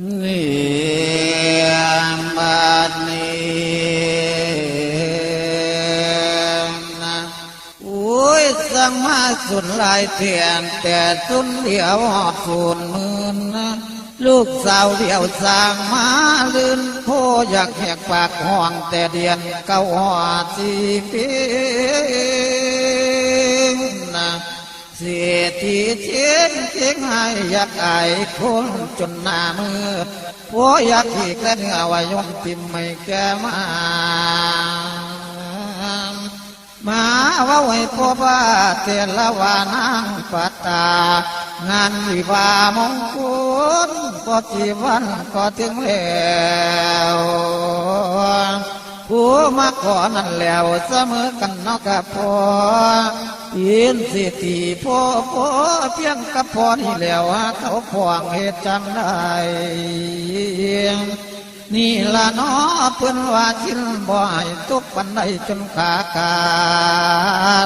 นี่บาดนี้นะโอ้ยสั่งมาสุดลายเทียนแต่สุนเดียวหอดสูนมื่นลูกสาวเดียวสร้างมาลื่นโพอยากแหกปากห้องแต่เดียนเก้าหอดสีปีนะ เสียทีเชียนเชียงให้อยากไอายคนจนหน้ามืดผัวอยากที่แกล้งเอาไว้ยงติมไม่แกมามาว่าไว้พ่อบ้าเตละวานางปัตตางานวิวามงคลก็จีวันก็ถึงแล้วผู้มาขอนั่นแล้วเสมอกันนอกกับพ่อ ยินสิทีพ่อพ่อเพียงกับพ่อนี่แล้วเขาพวงเหตุจังได้นี่ละน้อเพิ่อนว่าชินบ่อยทุกปันใดจนขาขา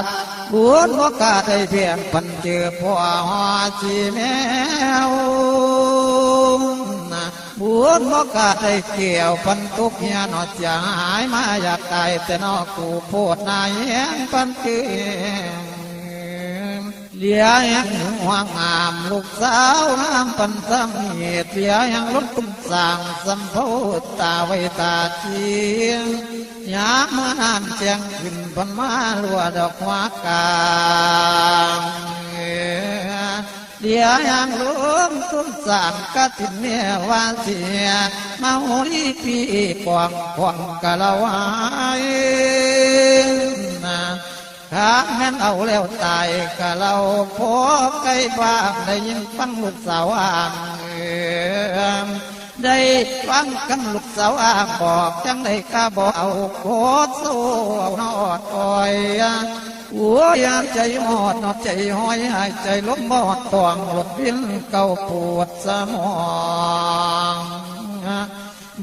ดบุญบ่กาได้เพียงปันเจอพ่อหอชีแมวบุญบ่กาได้เกี่ยวปันทุกเฮียนอดจะหายมาอยากตายแต่นอกูโพดนายแหงปันเกี่ เลียยังห่วงงามลูกสาวน้ำปันสำเหตุเลียยังลดตุ้มสังสัมโพธตาไวตาเชียงยามมาน้ำเจียงขึ้นพันมาลัวดอกหัวกลางเดียวยังลุมตุ้มสามกะตินเมียวาเสียมาหุยปีกวงกวงกะละวาย แม่นเอาแล้วตายกะเราพอใกล้บ้านได้ยินฟังลูกสาวอ่างได้ฟังกันลูกสาวอ่างบอกจังได้กะบอกเอาโคตรสู้เอานอดอ่อยหัวยามใจหอดนอดใจห้อยหายใจลมอดตวงหลดวินเก่าปวดสมอง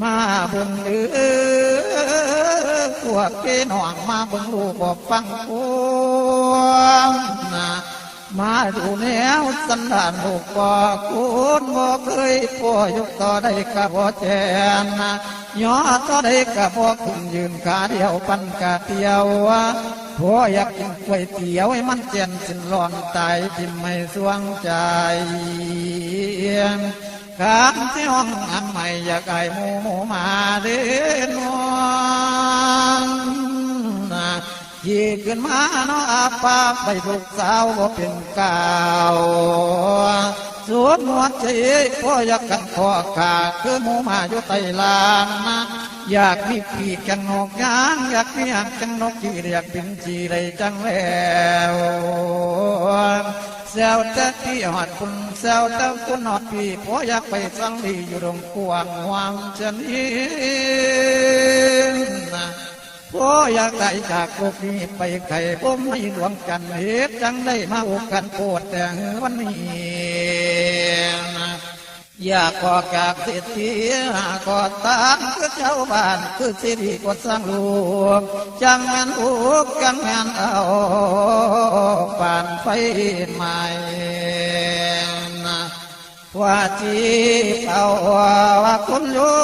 มาบิ่งเออ พวกเกนห่องมาเบิ่งลูกบอกฟังพวงนะมาดูแนวสันดานลูกบอกคุณบอกเคยพ่อยกต่อได้กะบ่แจนนะย่อต่อได้กะบ่ขึ้นยืนขาเดียวปันกะเดียวพ่ออยากกินก๋วยเตี๋ยวให้มันเจนสินร้อนตายทิมไม่สวงใจข้ามที่ห้องอันใหม่อยากไก่หมูหมูมาเดินวะ ขี่ขึ้นมาเนาะอาปาไปลูกสาวก็เป็นเก่าวสวดหมวดใจพ่ออยากกันคอขาคือหมูมาอยู่ไตลานนะอยากมีปีกกันนกยางอยากมีหางกันนกจีเรียกเป็นจีไรจังแล้วแซวแต่ที่หอดคุณแซวแต่คุณหอดพี่พ่ออยากไปสังลีอยู่ตรงกวางวางจันอีนะ โอ้อยากได้จากโลกนี้ไปไข่ผมไม่หลวงกันเหตุจังได้มาอกันโปวดแต่วันนี้อยากขอจากเศรษฐีกอตามคือเจ้าบ้านคือสิริกว่าสร้างลูกจังแม่นอุกจังแม่นเอาปานไฟใหม่ว่าจีเอาว่าคนอยู่